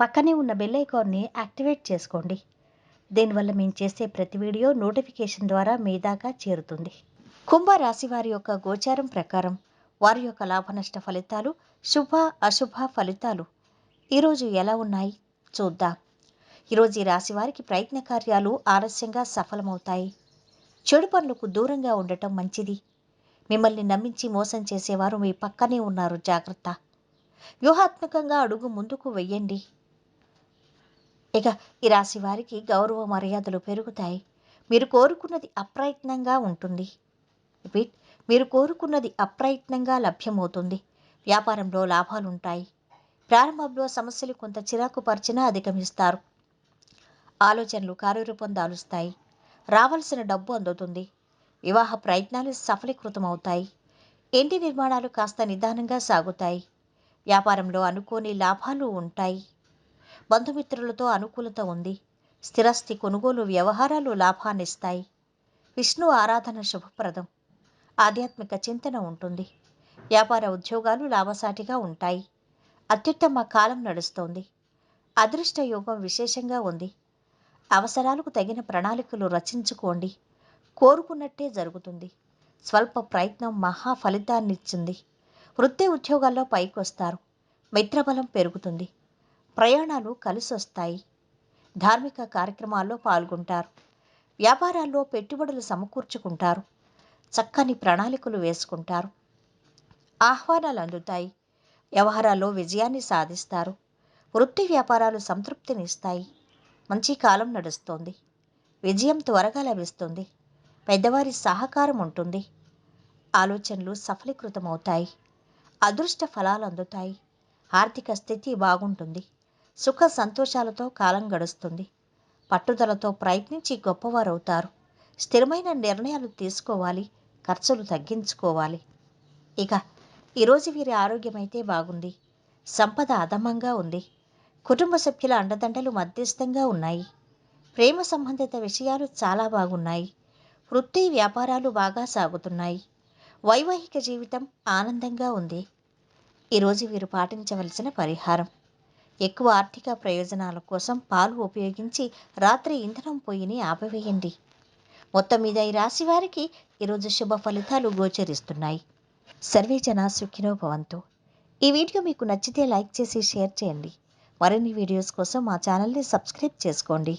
పక్కనే ఉన్న బెల్ ఐకాన్ని యాక్టివేట్ చేసుకోండి. దీనివల్ల మేము చేసే ప్రతి వీడియో నోటిఫికేషన్ ద్వారా మీ దాకా చేరుతుంది. కుంభ రాశి వారి యొక్క గోచారం ప్రకారం వారి యొక్క లాభనష్ట ఫలితాలు శుభ అశుభ ఫలితాలు ఈరోజు ఎలా ఉన్నాయి? చూద్దాం. ఈరోజు ఈ రాశి వారికి ప్రయత్న కార్యాలు ఆలస్యంగా సఫలమవుతాయి. చెడు పనులకు దూరంగా ఉండటం మంచిది. మిమ్మల్ని నమ్మించి మోసం చేసేవారు మీ పక్కనే ఉన్నారు జాగ్రత్త. వ్యూహాత్మకంగా అడుగు ముందుకు వెయ్యండి ఇక ఈ రాశి వారికి గౌరవ మర్యాదలు పెరుగుతాయి. మీరు కోరుకున్నది అప్రయత్నంగా ఉంటుంది. రిపీట్. మీరు కోరుకున్నది అప్రయత్నంగా లభ్యమవుతుంది. వ్యాపారంలో లాభాలుంటాయి. ప్రారంభంలో సమస్యలు కొంత చిరాకు పరిచినా అధిగమిస్తారు. ఆలోచనలు కార్యరూపం దాలుస్తాయి. రావాల్సిన డబ్బు అందుతుంది. వివాహ ప్రయత్నాలు సఫలీకృతమవుతాయి. ఇంటి నిర్మాణాలు కాస్త నిదానంగా సాగుతాయి. వ్యాపారంలో అనుకోని లాభాలు ఉంటాయి. బంధుమిత్రులతో అనుకూలత ఉంది. స్థిరస్థి కొనుగోలు వ్యవహారాలు లాభాన్నిస్తాయి. విష్ణు ఆరాధన శుభప్రదం. ఆధ్యాత్మిక చింతన ఉంటుంది. వ్యాపార ఉద్యోగాలు లాభసాటిగా ఉంటాయి. అత్యుత్తమ కాలం నడుస్తోంది. అదృష్ట యోగం విశేషంగా ఉంది. అవసరాలకు తగిన ప్రణాళికలు రచించుకోండి. కోరుకున్నట్టే జరుగుతుంది. స్వల్ప ప్రయత్నం మహా ఫలితాన్నిచ్చింది. వృత్తి ఉద్యోగాల్లో పైకొస్తారు. మిత్రబలం పెరుగుతుంది. ప్రయాణాలు కలిసొస్తాయి. ధార్మిక కార్యక్రమాల్లో పాల్గొంటారు. వ్యాపారాల్లో పెట్టుబడులు సమకూర్చుకుంటారు. చక్కని ప్రణాళికలు వేసుకుంటారు. ఆహ్వానాలు అందుతాయి. వ్యవహారాల్లో విజయాన్ని సాధిస్తారు. వృత్తి వ్యాపారాలు సంతృప్తినిస్తాయి. మంచి కాలం నడుస్తోంది. విజయం త్వరగా లభిస్తుంది. పెద్దవారి సహకారం ఉంటుంది. ఆలోచనలు సఫలీకృతమవుతాయి. అదృష్ట ఫలాలు అందుతాయి. ఆర్థిక స్థితి బాగుంటుంది. సుఖ సంతోషాలతో కాలం గడుస్తుంది. పట్టుదలతో ప్రయత్నించి గొప్పవారవుతారు. స్థిరమైన నిర్ణయాలు తీసుకోవాలి. ఖర్చులు తగ్గించుకోవాలి. ఇక ఈరోజు వీరి ఆరోగ్యం అయితే బాగుంది. సంపద అధమంగా ఉంది. కుటుంబ సభ్యుల అండదండలు మధ్యస్థంగా ఉన్నాయి. ప్రేమ సంబంధిత విషయాలు చాలా బాగున్నాయి. వృత్తి వ్యాపారాలు బాగా సాగుతున్నాయి. వైవాహిక జీవితం ఆనందంగా ఉంది. ఈరోజు వీరు పాటించవలసిన పరిహారం. ఎక్కువ ఆర్థిక ప్రయోజనాల కోసం పాలు ఉపయోగించి రాత్రి ఇంధనం పొయ్యిని ఆపివేయండి. మొత్తం మీద ఈ రాశి వారికి ఈరోజు శుభ ఫలితాలు గోచరిస్తున్నాయి. సర్వే జన సుఖినో భవంతు. ఈ వీడియో మీకు నచ్చితే లైక్ చేసి షేర్ చేయండి. మరిన్ని వీడియోస్ కోసం మా ఛానల్ని సబ్స్క్రైబ్ చేసుకోండి.